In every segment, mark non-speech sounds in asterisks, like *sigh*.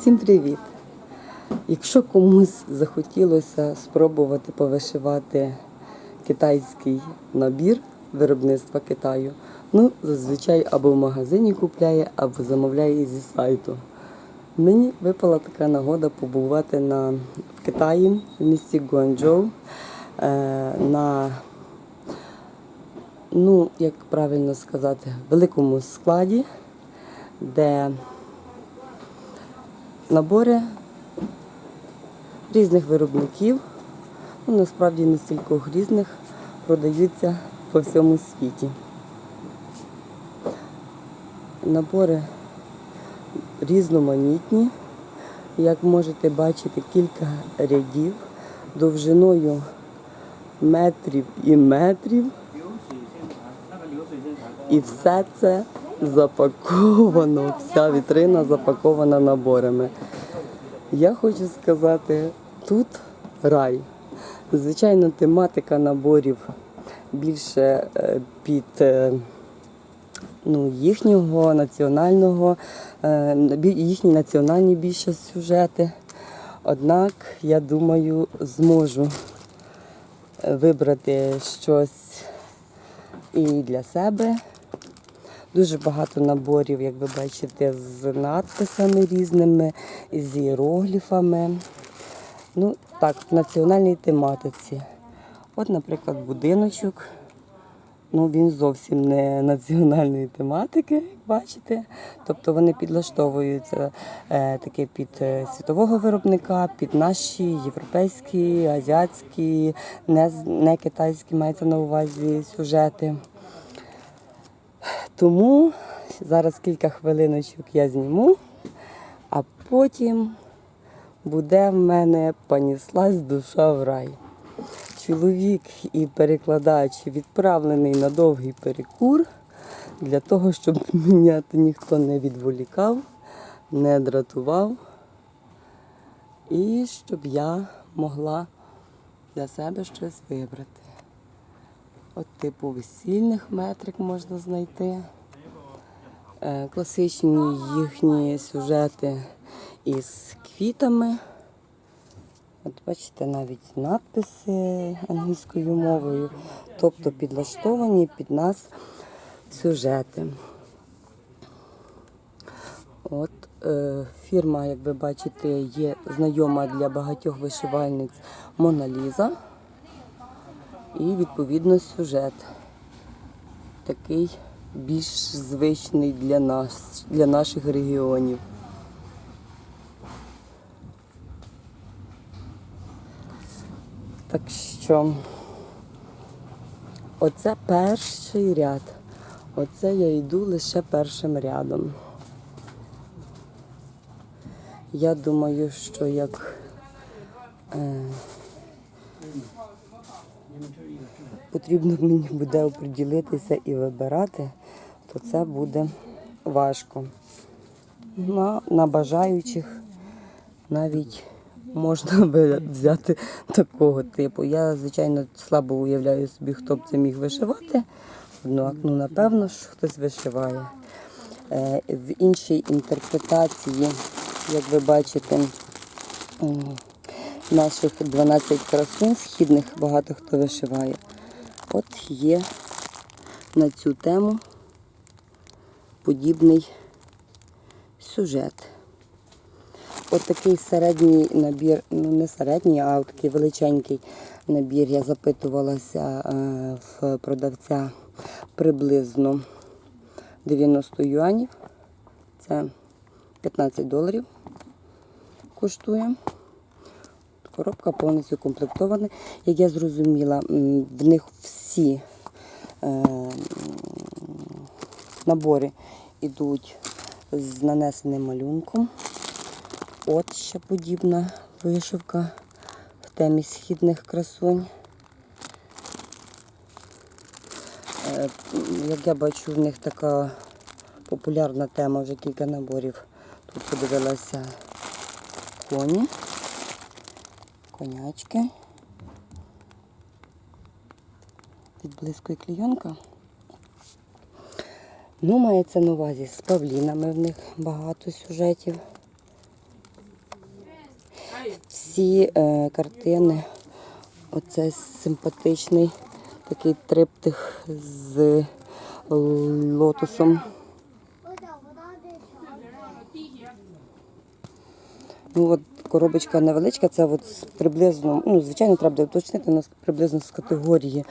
Всім привіт! Якщо комусь захотілося спробувати повишивати китайський набір виробництва Китаю, ну зазвичай або в магазині купляє, або замовляє зі сайту. Мені випала така нагода побувати на, в Китаї, в місті Гуанчжоу, е, на, ну, як правильно сказати, великому складі, де набори різних виробників, ну насправді не стількох різних, продаються по всьому світі. Набори різноманітні. Як можете бачити, кілька рядів довжиною метрів і метрів. І все це запаковано, вся вітрина запакована наборами. Я хочу сказати, тут рай. Звичайно, тематика наборів більше е, під е, ну, їхнього національного, е, їхні національні більше сюжети. Однак, я думаю, зможу вибрати щось і для себе. Дуже багато наборів, як ви бачите, з надписами різними, з іерогліфами. Ну, так, в національній тематиці. От, наприклад, будиночок. Ну, він зовсім не національної тематики, як бачите. Тобто вони підлаштовуються е, таки під е, світового виробника, під наші європейські, азіатські, не, не китайські мається на увазі сюжети. Тому зараз кілька хвилиночок я зніму, а потім буде в мене поніслась душа в рай. Чоловік і перекладач відправлений на довгий перекур для того, щоб мене ніхто не відволікав, не дратував. І щоб я могла для себе щось вибрати. От типу весільних метрик можна знайти. Е, Класичні їхні сюжети із квітами. От бачите, навіть надписи англійською мовою, тобто підлаштовані під нас сюжети. От е, фірма, як ви бачите, є знайома для багатьох вишивальниць Мона Ліза. І відповідно сюжет такий більш звичний для нас, для наших регіонів. Так що оце перший ряд. Оце я йду лише першим рядом. Я думаю, що як е, потрібно мені буде оприділитися і вибирати, то це буде важко. На, на бажаючих навіть можна *laughs* би взяти такого типу. Я, звичайно, слабо уявляю собі, хто б це міг вишивати. Однак, ну, напевно, що хтось вишиває. Е, в іншій інтерпретації, як ви бачите, наших 12 красунь східних багато хто вишиває. От є на цю тему подібний сюжет. От такий середній набір, ну не середній, а такий величенький набір. Я запитувалася е, в продавця приблизно 90 юанів. Це 15 доларів коштує. Коробка повністю комплектована. Як я зрозуміла, в них всі е, набори йдуть з нанесеним малюнком. От ще подібна вишивка в темі східних красунь. Е, Як я бачу, в них така популярна тема, вже кілька наборів. Тут подивилася коні, конячки. І клійонка. Ну, мається на увазі з павлінами в них багато сюжетів. всі е, картини. Оце симпатичний такий триптих з лотосом. Ну от коробочка невеличка, це от приблизно, ну звичайно, треба буде уточнити, у нас приблизно з категорії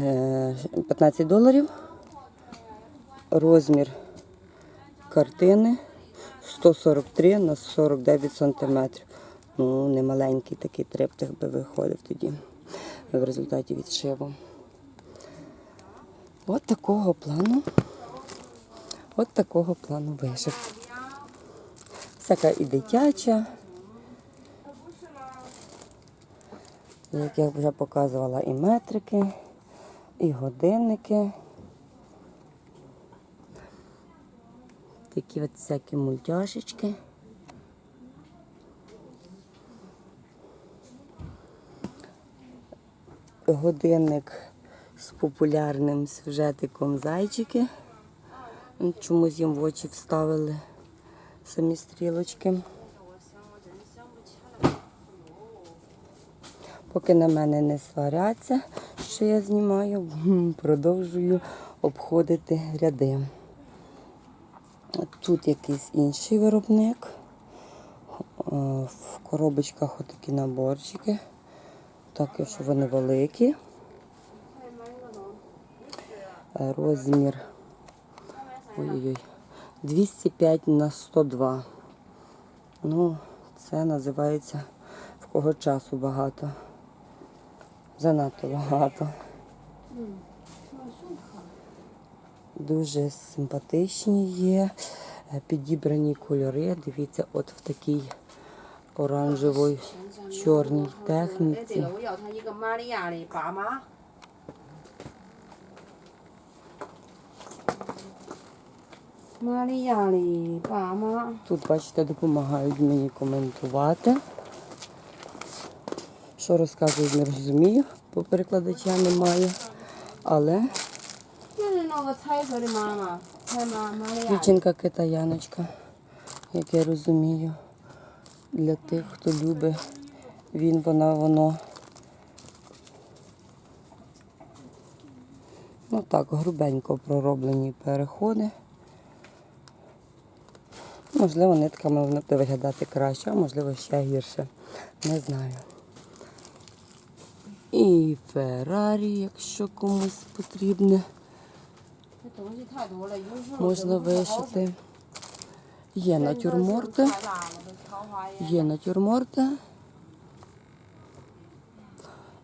е, 15 доларів. Розмір картини 143 на 49 сантиметрів. Ну, не маленький такий триптих би виходив тоді в результаті відшиву. От такого плану. От такого плану вишив. Всяка і дитяча. Як я вже показувала, і метрики, і годинники. Такі от всякі мультяшечки. Годинник з популярним сюжетиком зайчики. Чомусь їм в очі вставили самі стрілочки. Поки на мене не сваряться, що я знімаю, *laughs* продовжую обходити ряди. Тут якийсь інший виробник. В коробочках отакі наборчики. Так, що вони великі. Розмір ой-ой-ой, 205 на 102. Ну, це називається в кого часу багато. Занадто багато. Дуже симпатичні є. Е, підібрані кольори. Дивіться, от в такій оранжевій чорній техніці. Тут, бачите, допомагають мені коментувати. Що розказують, не розумію, бо перекладача немає. Але дівчинка китаяночка, як я розумію, для тих, хто любить він, вона, воно. Ну так, грубенько пророблені переходи. Можливо, нитками воно буде виглядати краще, а можливо ще гірше. Не знаю. І Феррарі, якщо комусь потрібне. Можна вишити. Є натюрморти. Є натюрморти.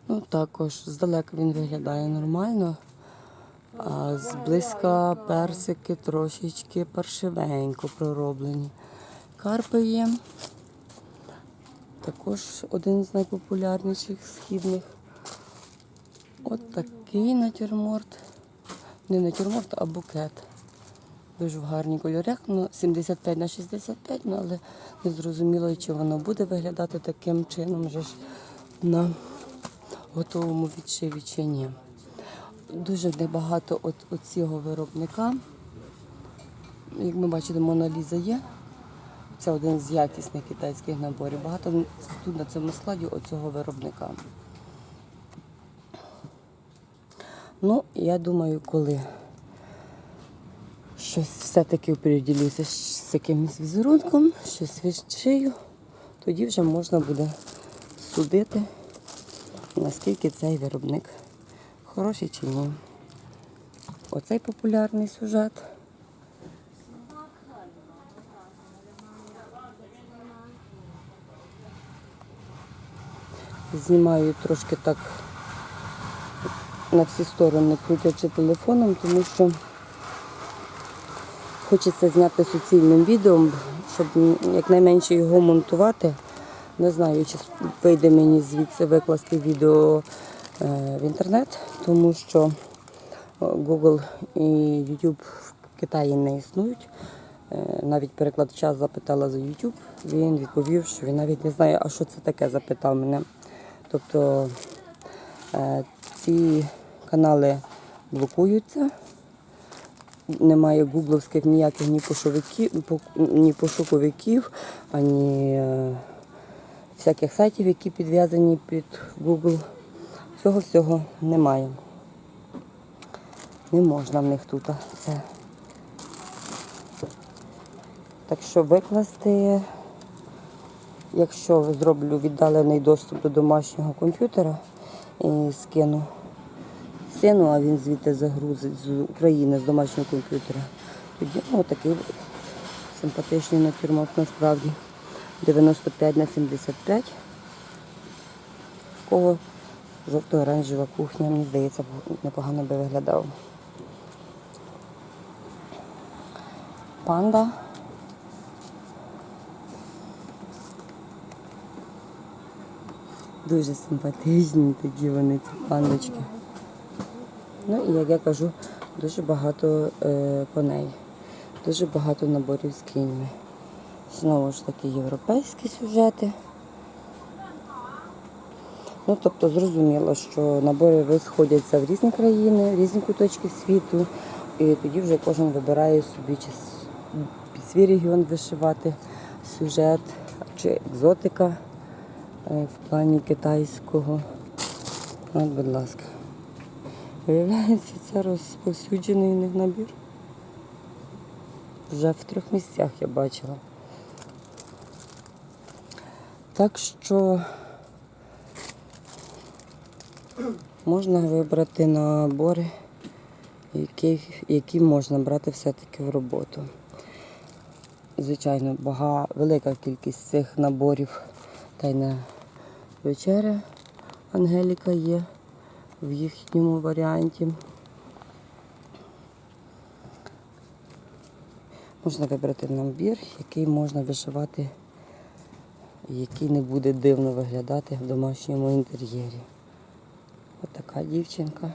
Ну, Також здалека він виглядає нормально, а зблизька персики трошечки паршивенько пророблені. Карпи є. Також один з найпопулярніших східних. От такий натюрморт. Не натюрморт, а букет. Дуже в гарні кольорах. Ну, 75 на 65, ну, але не зрозуміло, чи воно буде виглядати таким чином вже ж на готовому відшиві чи ні. Дуже небагато от, от цього виробника. Як ми бачите, Моналіза є. Це один з якісних китайських наборів. Багато тут на цьому складі оцього виробника. Ну, я думаю, коли щось все-таки приділюся з якимось візерунком, щось відшию, тоді вже можна буде судити, наскільки цей виробник хороший чи ні. Оцей популярний сюжет. Знімаю трошки так на всі сторони, крутячи телефоном, тому що хочеться зняти суцільним відео, щоб якнайменше його монтувати. Не знаю, чи вийде мені звідси викласти відео е, в інтернет, тому що е, Google і YouTube в Китаї не існують. Е, Навіть перекладача запитала за YouTube, він відповів, що він навіть не знає, а що це таке, запитав мене. Тобто ці канали блокуються, немає гугловських ніяких ні пошуковиків, ні пошуковиків, ані е, всяких сайтів, які підв'язані під Google. Цього всього немає. Не можна в них тут це. Так що викласти, якщо зроблю віддалений доступ до домашнього комп'ютера і скину сину, а він звідти загрузить з України з домашнього комп'ютера. Тоді ну, такий симпатичний натюрморт насправді. 95 на 75. В кого жовто-оранжева кухня, мені здається, непогано би виглядав. Панда. Дуже симпатичні такі вони, ці пандочки. Ну і як я кажу, дуже багато е, коней, дуже багато наборів з кіньми. Знову ж таки європейські сюжети. Ну, тобто зрозуміло, що набори розходяться в різні країни, в різні куточки світу. І тоді вже кожен вибирає собі чи свій регіон вишивати сюжет чи екзотика е, в плані китайського. От, будь ласка. Виявляється, це розповсюджений них набір. Вже в трьох місцях я бачила. Так що можна вибрати набори, які, які можна брати все-таки в роботу. Звичайно, бага, велика кількість цих наборів тайна вечеря Ангеліка є в їхньому варіанті. Можна вибрати набір, який можна вишивати, який не буде дивно виглядати в домашньому інтер'єрі. Ось така дівчинка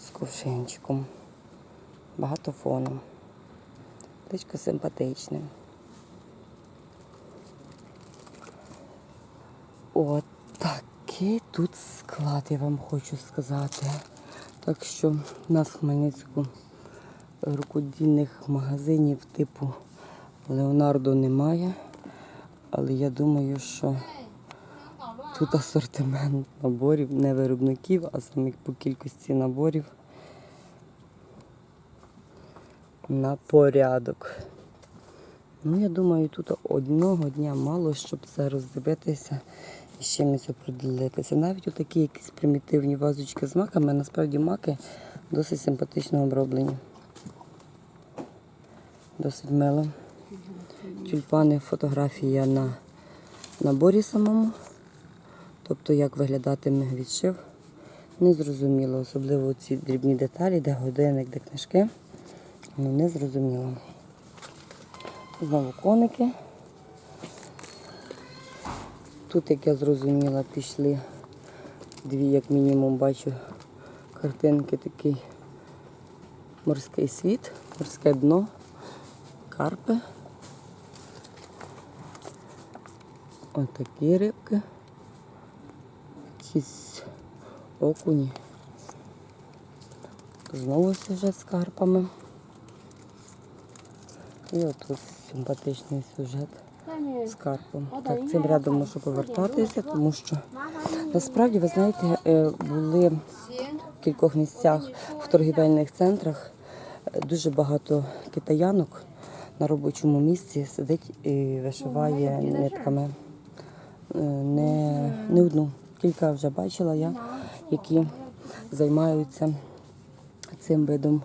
з кувшинчиком, багатофоном. Личко симпатичне. От такий тут склад, я вам хочу сказати. Так що в нас в Хмельницьку рукодільних магазинів типу Леонардо немає. Але я думаю, що тут асортимент наборів, не виробників, а саме по кількості наборів на порядок. Ну, я думаю, тут одного дня мало, щоб це роздивитися з чимось оприділитися. Навіть отакі якісь примітивні вазочки з маками, насправді маки досить симпатично оброблені. Досить мило. Тюльпани, фотографія на наборі самому. Тобто, як виглядатиме відшив. Незрозуміло, особливо ці дрібні деталі, де годинник, де книжки. Ну, не зрозуміло. Знову коники. Тут, як я зрозуміла, пішли дві, як мінімум, бачу картинки такий морський світ, морське дно, карпи. Отакі рибки. Якісь окуні. Знову сюжет з карпами. І отут симпатичний сюжет з карпом. Так, цим рядом можу повертатися, тому що насправді, ви знаєте, е, були в кількох місцях в торгівельних центрах е, дуже багато китаянок на робочому місці сидить і вишиває нитками. Е, Не, не одну. Кілька вже бачила я, які займаються цим видом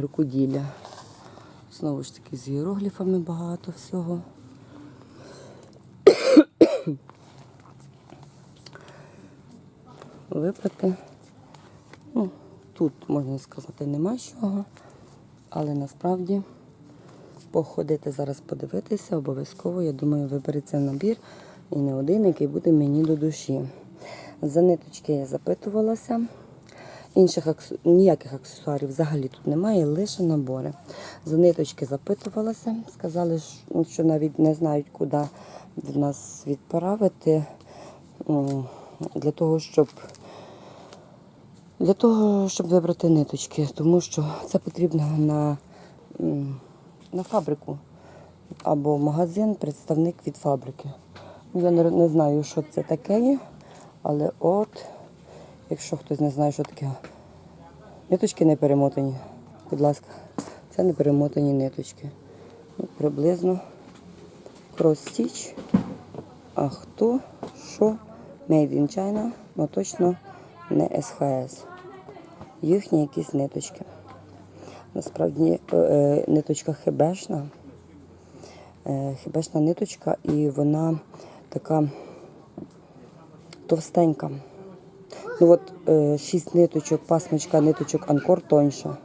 рукоділля. Знову ж таки, з іерогліфами багато всього. Випрати. Ну, тут, можна сказати, нема чого, але насправді походити зараз подивитися, обов'язково, я думаю, вибереться набір і не один, який буде мені до душі. За ниточки я запитувалася. Інших ніяких аксесуарів взагалі тут немає, лише набори. За ниточки запитувалася, сказали, що- що навіть не знають, куди в нас відправити для того, щоб для того, щоб вибрати ниточки, тому що це потрібно на, на фабрику. або магазин, представник від фабрики. Я не, не знаю, що це таке є, але от, якщо хтось не знає, що таке, ниточки не перемотані. Будь ласка, це не перемотані ниточки. Ну, приблизно крос-стіч. А хто, що, Made in China, ну точно не СХС. Їхні якісь ниточки. Насправді е, е, ниточка хебешна. Е, Хебешна ниточка, і вона така товстенька. Ну от шість ниточок, пасмочка ниточок анкор тоньша.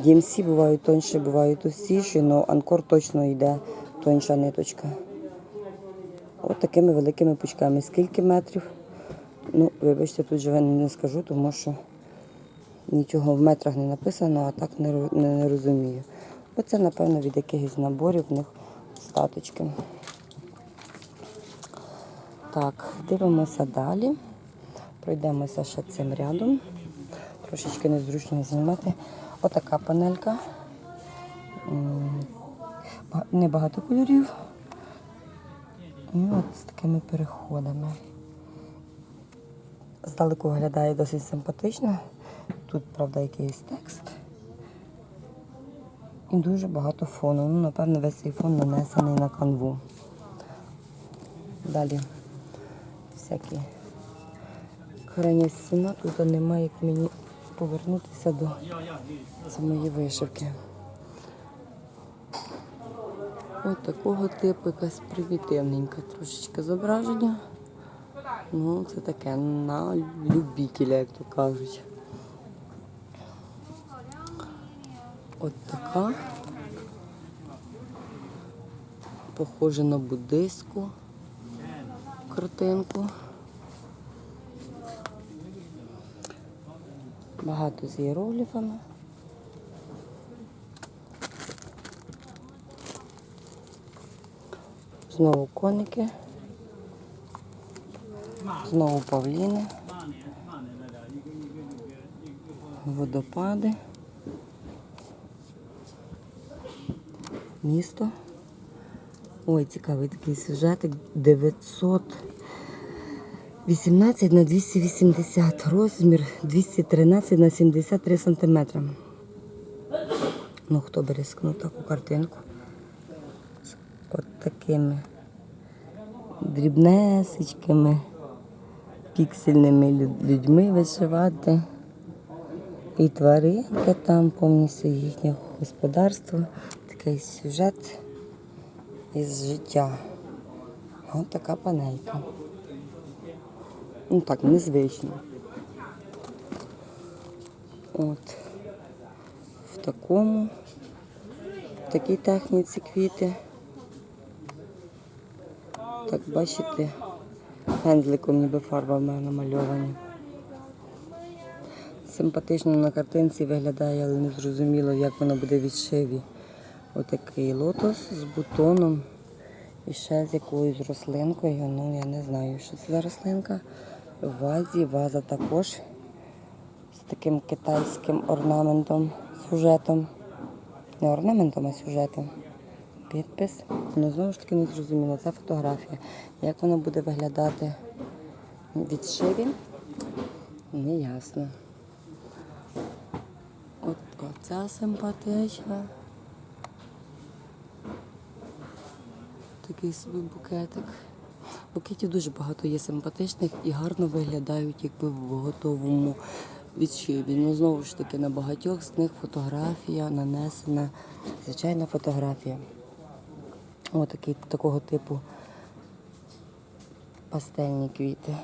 DMC бувають тонші, бувають товстіші, але анкор точно йде тоньша ниточка. От такими великими пучками. Скільки метрів? Ну, вибачте, тут же не скажу, тому що нічого в метрах не написано, а так не, не, розумію. Оце, напевно, від якихось наборів в них статочки. Так, дивимося далі. Пройдемося ще цим рядом. Трошечки незручно знімати. Отака панелька. Небагато кольорів. І от з такими переходами. Здалеку виглядає досить симпатично. Тут, правда, якийсь текст. І дуже багато фону. Ну, напевно, весь цей фон нанесений на канву. Далі всякі крайня стіна. Тут немає, як мені повернутися до самої вишивки. Ось такого типу якась примітивненька трошечки зображення. Ну, це таке на любителя, як то кажуть. От така. Похоже на буддийську картинку. Багато з іерогліфами. Знову коники. Знову павліни. Водопади. Місто. Ой, цікавий такий сюжетик. 918 на 280. Розмір 213 на 73 сантиметри. Ну, хто би рискнув таку картинку? От такими дрібнесечками, піксельними людьми вишивати. І тваринка там, повністю їхнє господарство. Такий сюжет із життя. Ось така панелька. Ну так, незвично. От. В такому, в такій техніці квіти. Так, бачите, пензликом ніби фарба в мене намальовані. Симпатично на картинці виглядає, але не зрозуміло, як воно буде відшиві. Отакий лотос з бутоном і ще з якоюсь рослинкою. Ну, я не знаю, що це за рослинка. В вазі, ваза також з таким китайським орнаментом, сюжетом. Не орнаментом, а сюжетом. Підпис. Ну, знову ж таки не зрозуміло. Це фотографія. Як вона буде виглядати в відшиві? Не ясно. От оця симпатична. Такий собі букетик. Букетів дуже багато є симпатичних і гарно виглядають якби в готовому відшиві. Ну, знову ж таки, на багатьох з них фотографія нанесена, звичайна фотографія. Ось такий, такого типу пастельні квіти.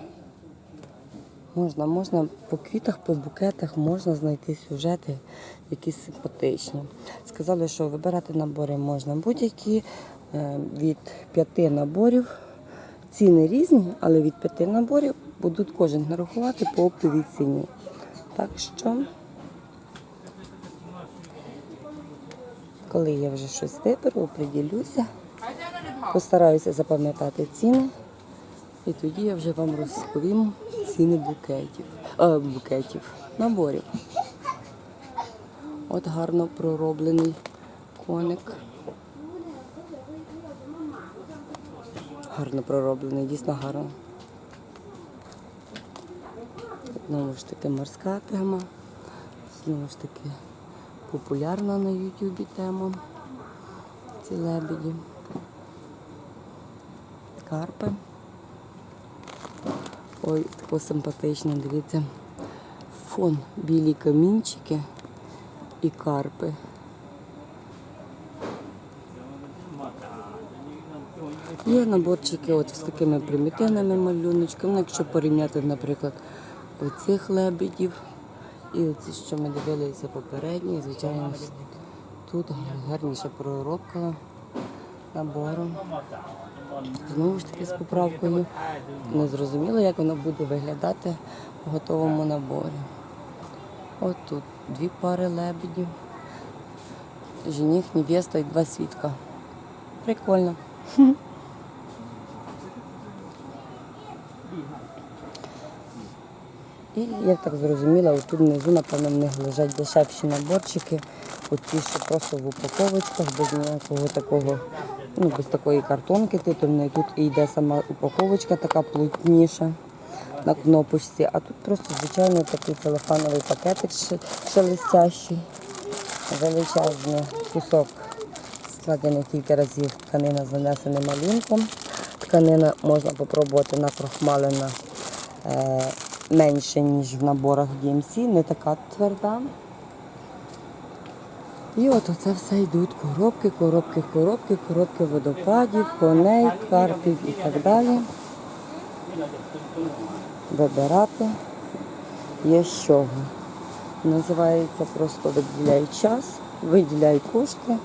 Можна, можна по квітах, по букетах можна знайти сюжети, які симпатичні. Сказали, що вибирати набори можна будь-які е, від п'яти наборів. Ціни різні, але від п'яти наборів будуть кожен нарахувати по оптовій ціні. Так що, коли я вже щось виберу, оприділюся, постараюся запам'ятати ціни. І тоді я вже вам розповім ціни букетів, а, букетів, наборів. От гарно пророблений коник. гарно пророблений, дійсно гарно. Знову ж таки морська тема. Знову ж таки популярна на Ютубі тема. Ці лебеді. Карпи. Ой, тако симпатично, дивіться. Фон, білі камінчики і карпи. Є наборчики от з такими примітивними малюночками. Ну, якщо порівняти, наприклад, оцих лебедів і оці, що ми дивилися попередні, звичайно, тут гарніша проробка набору. Знову ж таки з поправкою. Не зрозуміло, як воно буде виглядати в готовому наборі. От тут дві пари лебедів. Жених, невеста і два свідка. Прикольно. І як так зрозуміла, тут внизу, напевно, в них лежать дешевші наборчики, оті, що просто в упаковочках, без ніякого такого, ну, без такої картонки титульної. Тут йде сама упаковочка така плотніша на кнопочці, а тут просто звичайно такий телефоновий пакетик шелестящий, величезний кусок складений кілька разів тканина з нанесеним малюнком. Тканина можна спробувати накрохмалена е, менше, ніж в наборах DMC, не така тверда. І от оце все йдуть коробки, коробки, коробки, коробки водопадів, коней, карпів і так далі. Вибирати є з чого. Називається просто виділяй час, виділяй кошти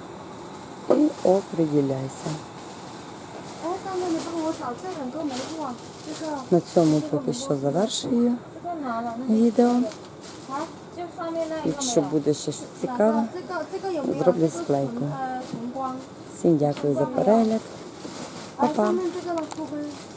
і оприділяйся. На цьому поки що завершую відео. Якщо буде ще щось цікаве, зроблю склейку. Всім дякую за перегляд. Па-па!